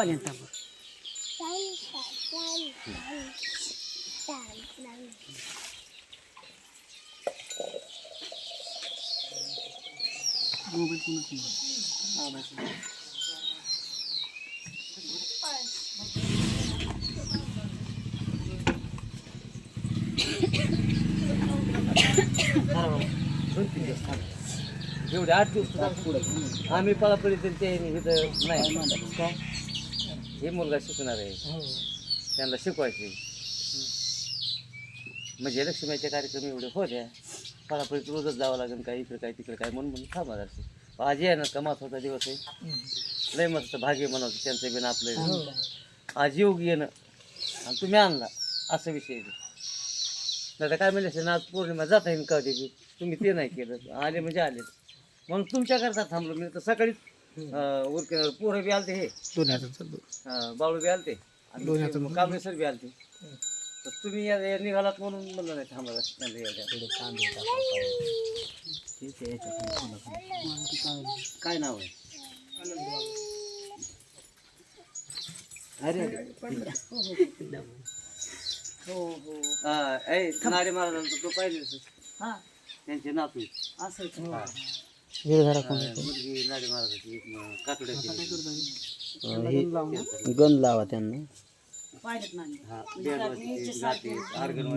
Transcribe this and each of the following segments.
पाण्यात टाकू दोन तीन दिवस थांब. एवढे आठ दिवस सुद्धा पुढे आम्ही पळापळी तरी ते इथं नाही काय हे मुलगा शिकणार आहे. त्यांना शिकवायचे. म्हणजे लक्ष्मीचे कार्यक्रम एवढे हो द्या. पळापळीत रोजच जावं लागेल काय इकडे काय तिकडे काय म्हणून म्हणून थांबा जराशी. आज आहे ना का महत्त्वाचा दिवस आहे? लय मस्त भाग्य म्हणावं त्यांचं बिन आपलं आज योग येणं आणि तुम्ही आणला असं विषय आहे. नाही तर काय म्हणले असेल ना आज पौर्णिमा जाता येईल का तुम्ही ते नाही केलं. आले म्हणजे आले. म्हणून तुमच्याकरता थांबलो मी तर सकाळीच उरके पोरं बी आलते हे. अं, बाळू बी आलते. आणि कांबळे सर बी आलते. तर तुम्ही या- या निघालात म्हणून म्हणलं नाही थांबा त्यांना यायला. काय नाव आहे? अरे हो हो हा, ए, नारे महाराजांचं तो पाहिजे हा. त्यांचे नातू. असं हा. गण लावा त्यांना. हा वाजते.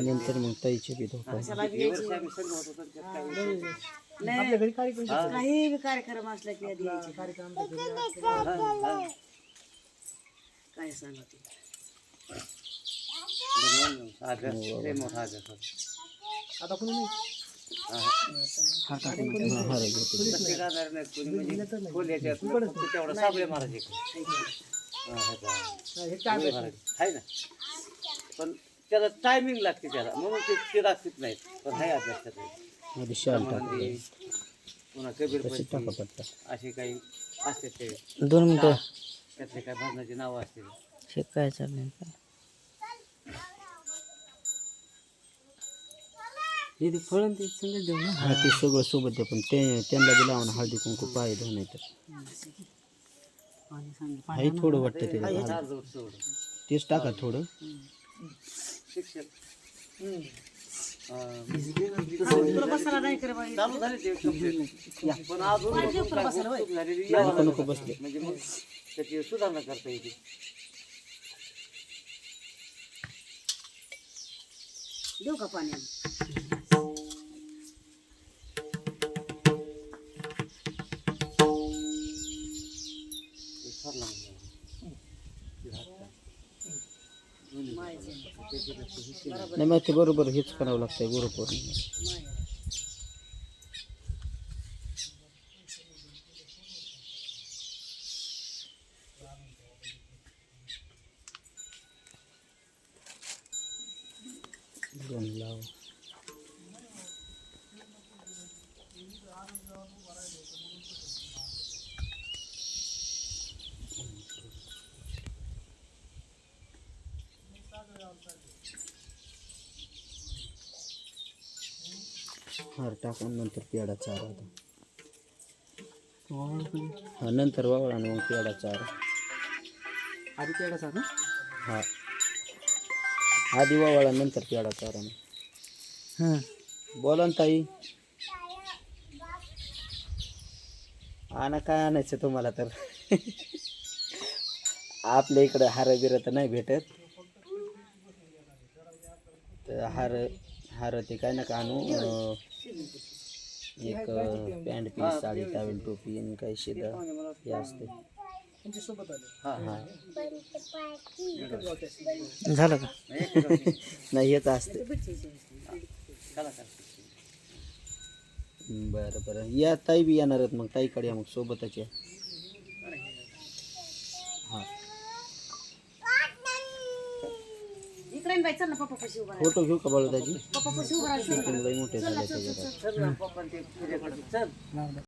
नंतर मग ताईचे बी धोका. हे. लय काही कार्यक्रम असला की आधी यायचे. हा, हा. काय सांगा. हा. प्रत्येक आधार नाही? ना? पण त्याला टायमिंग लागते त्याला. म्हणून ते ते दाखवत नाहीत. पण आहे ब्रह्मानंदी, पुन्हा कबीर असे काही असते ते. दोन मिनिटं. त्यातले काही भजनाची नावं असतील. काय ते संगत देऊ ना? हा ते सगळं सोबत द्या पण ते त्यांना बी लावून हळदी कुंकू पाय नाही तर. हाही थोडं वाटतं ते. तेच टाका थोडं. नको बसले. म्हणजे मग त्याची सुधारणा करता येते. देऊ का पाणी नाही मग ते बरोबर हेच करावं लागतंय गुरुपौर्णिमा गण लाव. हार टाकून नंतर पेडा चारा आता हा नंतर वावळा आणि मग पेडा चारा. आधी पेडाचा ना हा. आधी वावळा नंतर पेडा चारा मग. बोला ना ताई. आणा काय आणायचं तुम्हाला तर? आपल्या इकडं हार बिर तर नाही भेटत. तर हार हार ते काय नका आणू एक पॅन्ट पीस साडी टावेल टोपी आणि काही शिदा हे असते. हा हा. झालं का? नाही हेच असते. चला चला. बरं बरं. या ताई बी येणार आहेत मग ताईकडे या मग सोबतच या. इकडे बाई चल ना पप्पा पशी उभा राहा. फोटो घेऊ का बाळू दाजी पप्पा पशी उभा राहा. लई मोठे झाले त्याच्यात चल ना, पप्पा ते तुझ्याकडे. चल.